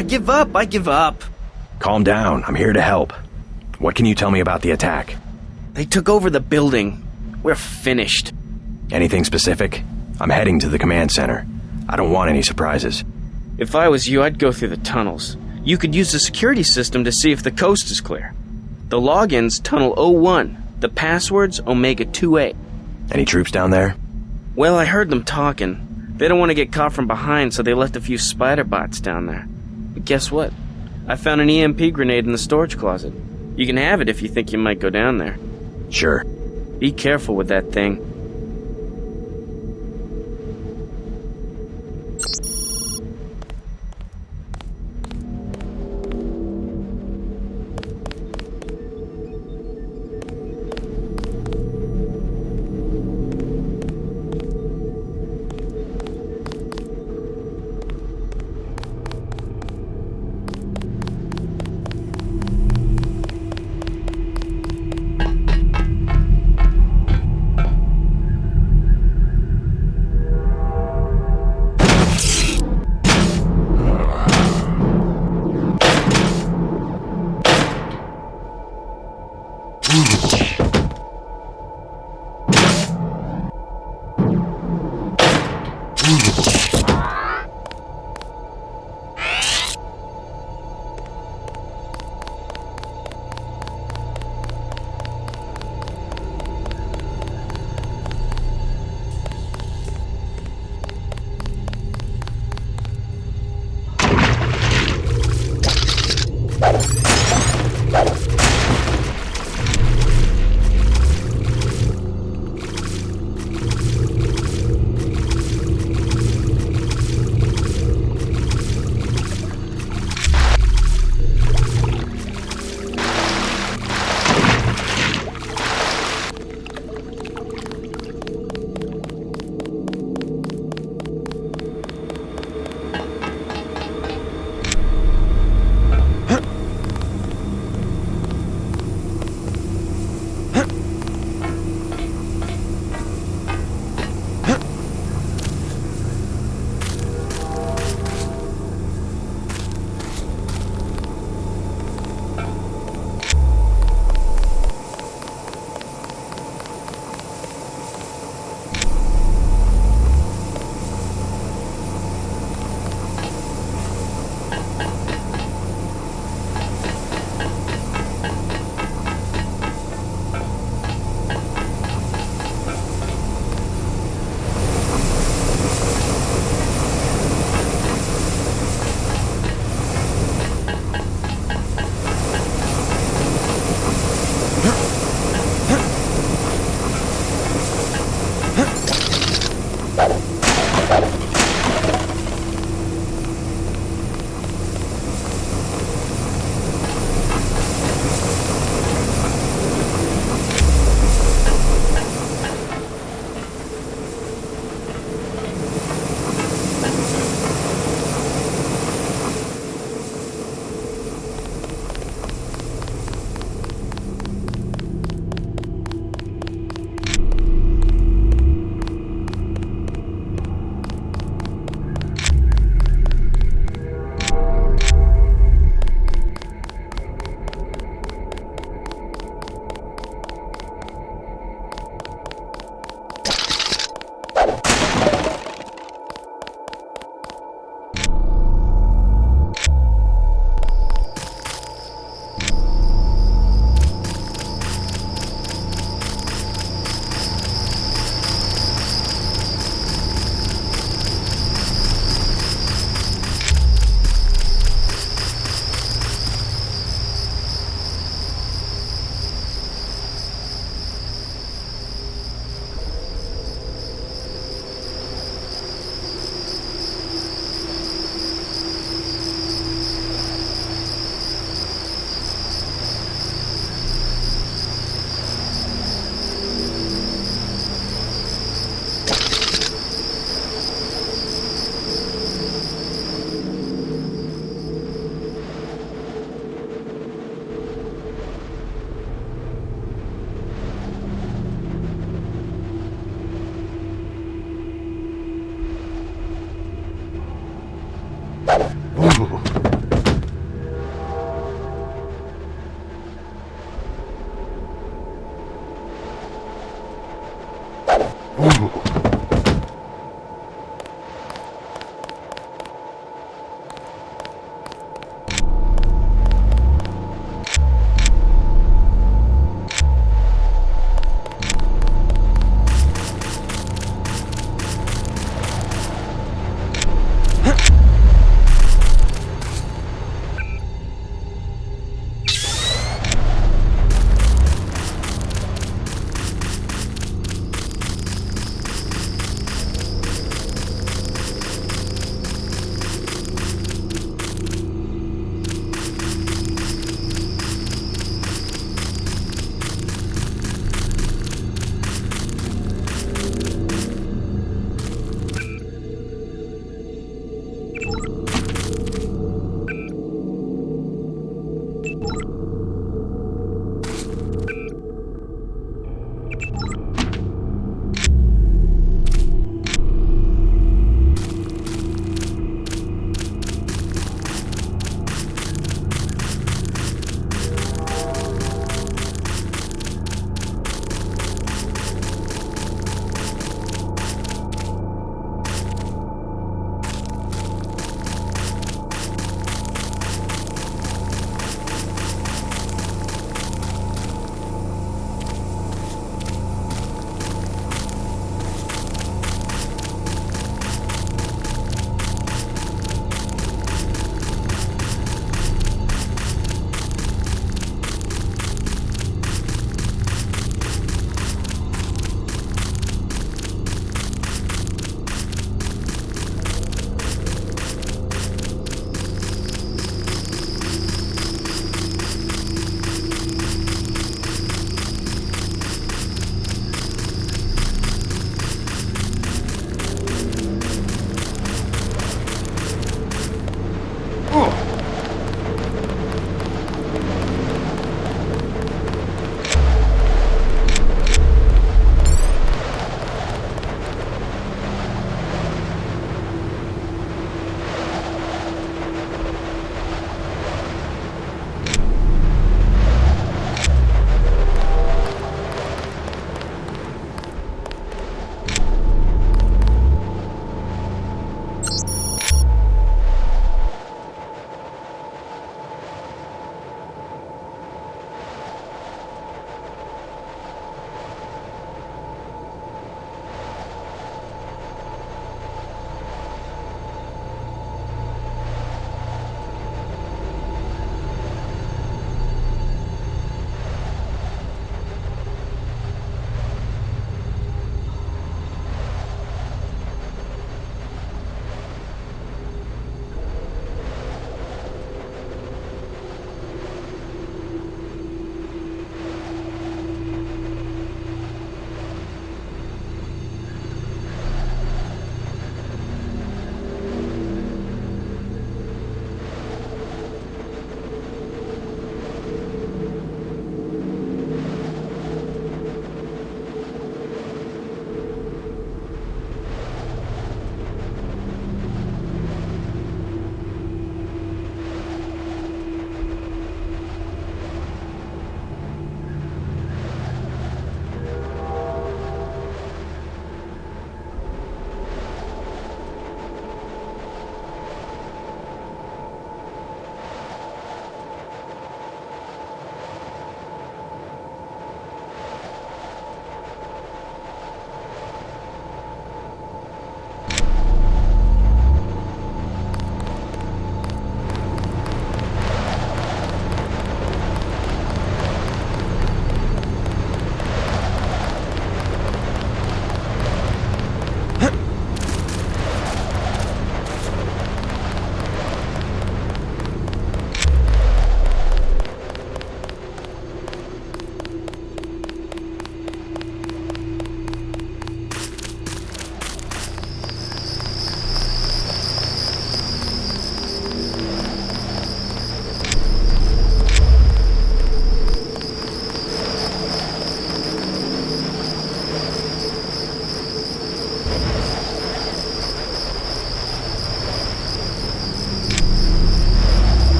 I give up, I give up. Calm down. I'm here to help. What can you tell me about the attack? They took over the building. We're finished. Anything specific? I'm heading to the command center. I don't want any surprises. If I was you, I'd go through the tunnels. You could use the security system to see if the coast is clear. The login's Tunnel 01. The password's Omega 2A. Any troops down there? Well, I heard them talking. They don't want to get caught from behind, so they left a few spider bots down there. But guess what? I found an EMP grenade in the storage closet. You can have it if you think you might go down there. Sure. Be careful with that thing.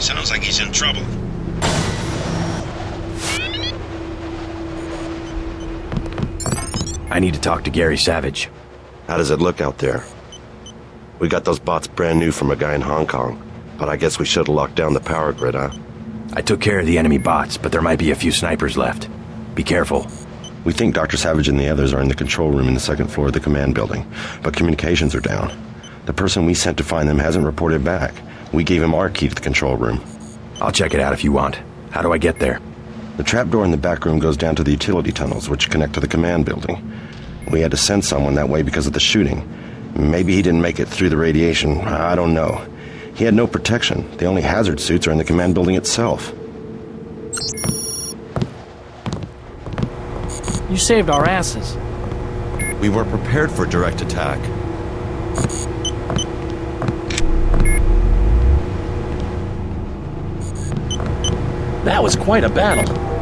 Sounds like he's in trouble. I need to talk to Gary Savage. How does it look out there? We got those bots brand new from a guy in Hong Kong, but I guess we should have locked down the power grid, huh? I took care of the enemy bots, but there might be a few snipers left. Be careful. We think Dr. Savage and the others are in the control room in the second floor of the command building, but communications are down. The person we sent to find them hasn't reported back. We gave him our key to the control room. I'll check it out if you want. How do I get there? The trapdoor in the back room goes down to the utility tunnels, which connect to the command building. We had to send someone that way because of the shooting. Maybe he didn't make it through the radiation. I don't know. He had no protection. The only hazard suits are in the command building itself. You saved our asses. We weren't prepared for direct attack. That was quite a battle.